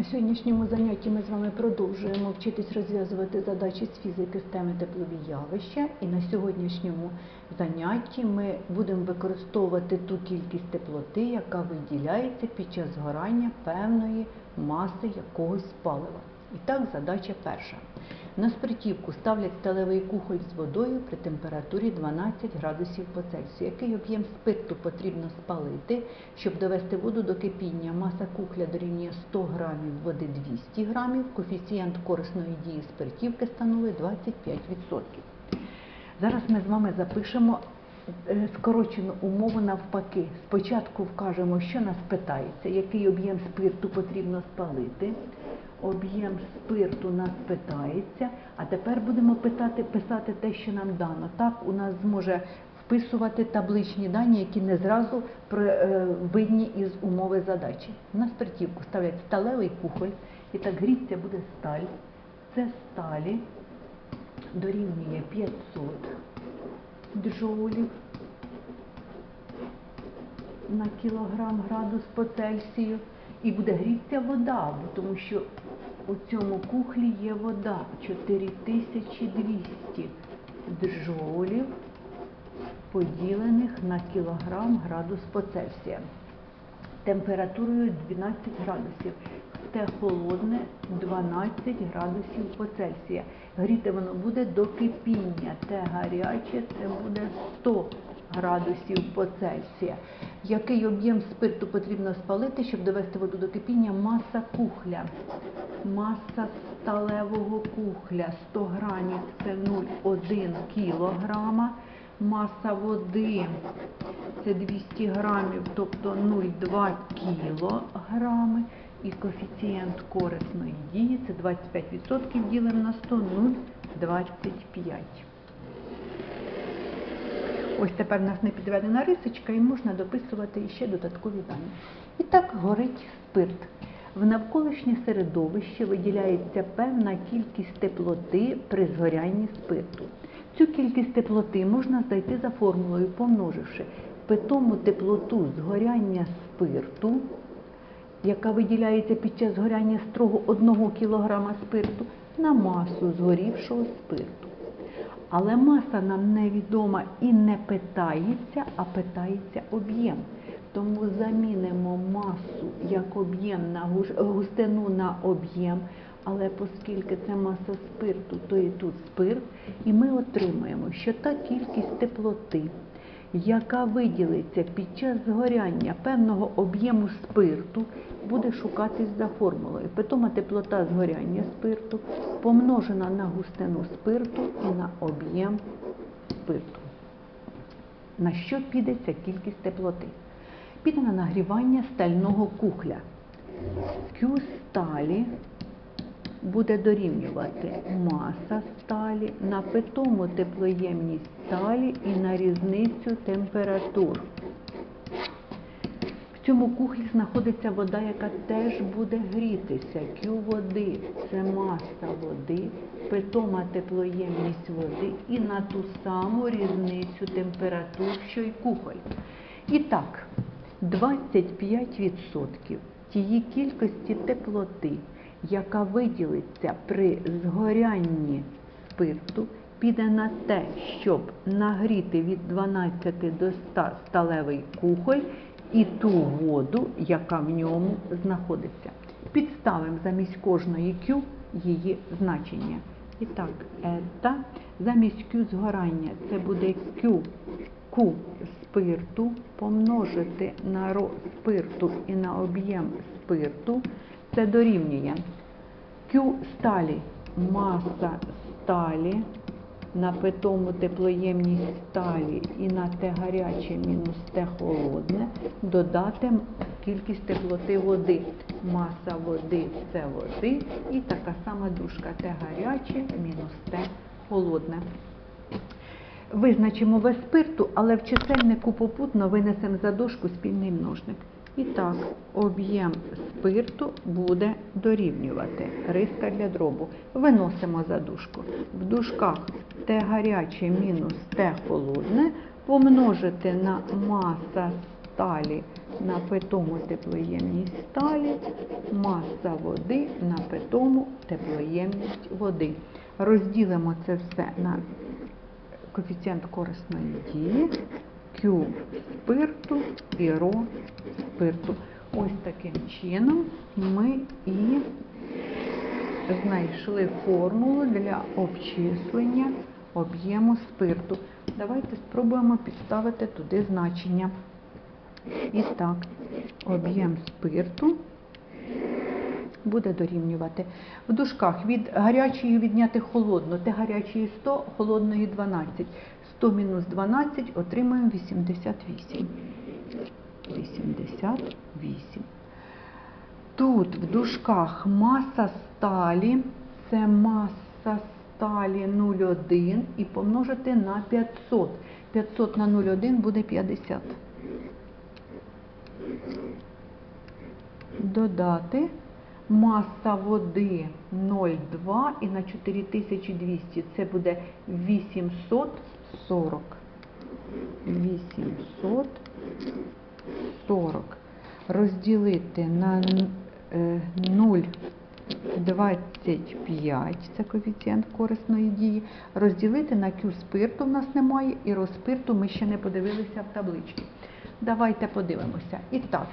На сьогоднішньому занятті ми з вами продовжуємо вчитись розв'язувати задачі з фізики з теми теплові явища. І на сьогоднішньому занятті ми будемо використовувати ту кількість теплоти, яка виділяється під час згорання певної маси якогось палива. І так, задача перша. На спиртівку ставлять сталевий кухоль з водою при температурі 12 градусів по Цельсію. Який об'єм спирту потрібно спалити, щоб довести воду до кипіння? Маса кухля дорівнює 100 грамів води 200 грамів. Коефіцієнт корисної дії спиртівки становить 25%. Зараз ми з вами запишемо е, скорочену умову навпаки. Спочатку вкажемо, що нас питається, який об'єм спирту потрібно спалити. Об'єм спирту нас питається, а тепер будемо питати, писати те, що нам дано. Так у нас зможе вписувати табличні дані, які не зразу е, видні із умови задачі. На спиртівку ставлять сталевий кухоль, і так гріться буде сталь. Це сталі дорівнює 500 джоулів на кілограм градус по Цельсію. І буде грітися вода, тому що у цьому кухлі є вода 4200 джоулів поділених на кілограм градус по Цельсія. Температурою 12 градусів. Те холодне 12 градусів по Цельсія. Гріти воно буде до кипіння. Те гаряче це буде 100 градусів по Цельсія. Який об'єм спирту потрібно спалити, щоб довести воду до кипіння? Маса кухля. Маса сталевого кухля 100 грамів це 0,1 кілограма. Маса води це 200 грамів, тобто 0,2 кілограми. І коефіцієнт корисної дії це 25% ділимо на 100, 0,25. Ось тепер у нас не підведена рисочка і можна дописувати ще додаткові дані. І так горить спирт. В навколишнє середовище виділяється певна кількість теплоти при згорянні спирту. Цю кількість теплоти можна знайти за формулою, помноживши питому теплоту згоряння спирту, яка виділяється під час згоряння строго 1 кг спирту, на масу згорівшого спирту. Але маса нам невідома і не питається, а питається об'єм. Тому замінимо масу як об'єм на густину на об'єм, але оскільки це маса спирту, то і тут спирт, і ми отримаємо, що та кількість теплоти, яка виділиться під час згоряння певного об'єму спирту, буде шукатись за формулою. Питома теплота згоряння спирту помножена на густину спирту і на об'єм спирту. На що піде ця кількість теплоти? Піде на нагрівання стального кухля. Q сталі буде дорівнювати маса сталі на питому теплоємність сталі і на різницю температур. В цьому кухлі знаходиться вода, яка теж буде грітися. Q води це маса води, питома теплоємність води і на ту саму різницю температур, що й кухоль. І так, 25% тієї кількості теплоти, яка виділиться при згорянні спирту, піде на те, щоб нагріти від 12 до 100 сталевий кухоль і ту воду, яка в ньому знаходиться. Підставимо замість кожної Q її значення. І так, ета замість Q згорання це буде Q, Q спирту помножити на ро спирту і на об'єм спирту. Це дорівнює Q сталі, маса сталі на питому теплоємність сталі і на те гаряче мінус те холодне, додати кількість теплоти води. Маса води це води і така сама дужка те гаряче мінус те холодне. Визначимо вес спирту, але в чисельнику попутно винесемо за дошку спільний множник. І так, об'єм спирту буде дорівнювати риска для дробу. Виносимо за дужку. В дужках Т гаряче мінус Т холодне помножити на маса сталі на питому теплоємність сталі, маса води на питому теплоємність води. Розділимо це все на коефіцієнт корисної дії, Q спирту і Ро спирту. Ось таким чином ми і знайшли формулу для обчислення об'єму спирту. Давайте спробуємо підставити туди значення. І так, об'єм спирту буде дорівнювати. В дужках від гарячої відняти холодну, те гарячої 100, холодної 12. 100 мінус 12 отримаємо 88. 88. Тут в дужках маса сталі, це маса сталі 0,1 і помножити на 500. 500 на 0,1 буде 50. Dodати маса води 0,2 і на 4200 це буде 840. 840 розділити на е, 0,25, це коефіцієнт корисної дії, розділити на Q спирту в нас немає, і розспирту ми ще не подивилися в табличці. Давайте подивимося. І так,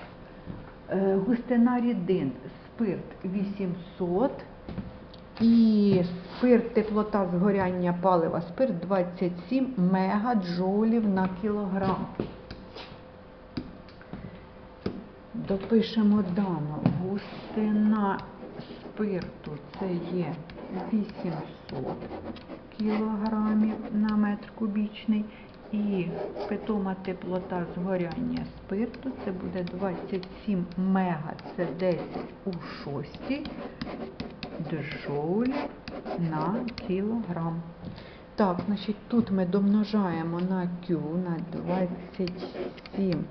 е, густина рідин, спирт 800, і спирт, теплота згоряння палива, спирт 27 мегаджолів на кілограм. Допишемо дану. Густина спирту це є 800 кілограмів на метр кубічний. І питома теплота згоряння спирту це буде 27 мега, це 10 у 6 джоулів на кілограм. Так, значить, тут ми домножаємо на Q на 27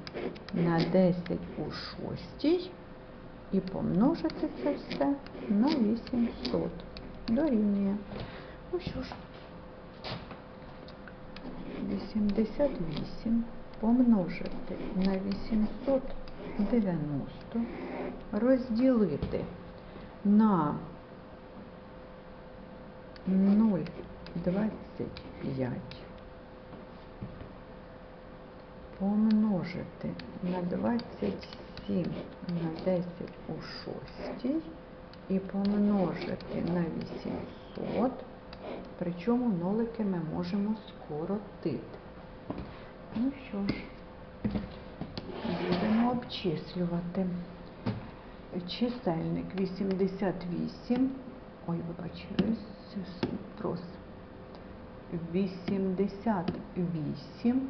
на 10 у 6 і помножити це все на 800. Дорівнює. Ну що ж, 88 помножити на 890 розділити на 0,25 помножити на 27 на 10 у 6 і помножити на 800, причому нолики ми можемо скоротити. Ну що ж, будемо обчислювати. Чисельник 88, ой, вибачаюсь, прос. 88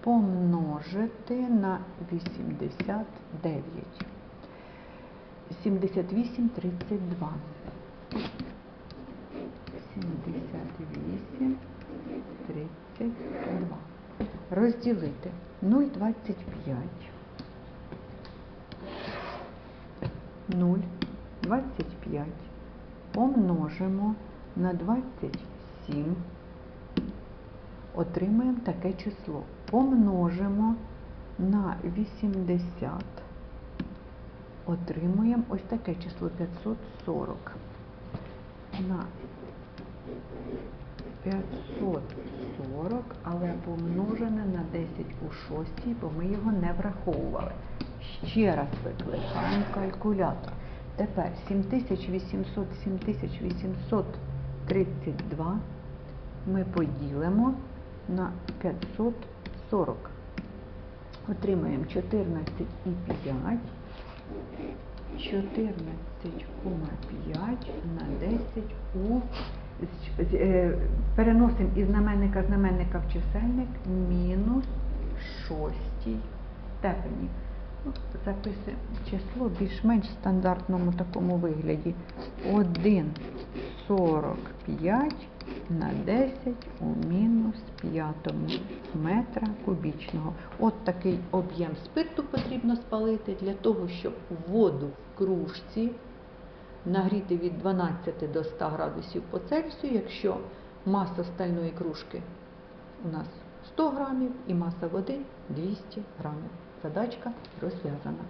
помножити на 89. 78, 32. 78, 32. Розділити 0,25. 0,25 помножимо на 27. Отримаємо таке число. Помножимо на 80. Отримуємо ось таке число 540. На 540, але помножене на 10 у 6, бо ми його не враховували. Ще раз викликаємо калькулятор. Тепер 7800, 7832 ми поділимо на 540. Отримаємо 14,5. 14,5 на 10 у переносимо із знаменника знаменника в чисельник мінус шостій степені. Ну, Записуємо число більш-менш в стандартному такому вигляді. 1,45 на 10 у мінус п'ятому метра кубічного. От такий об'єм спирту потрібно спалити для того, щоб воду в кружці нагріти від 12 до 100 градусів по Цельсію, якщо маса стальної кружки у нас 100 грамів і маса води 200 грамів. Задачка розв'язана.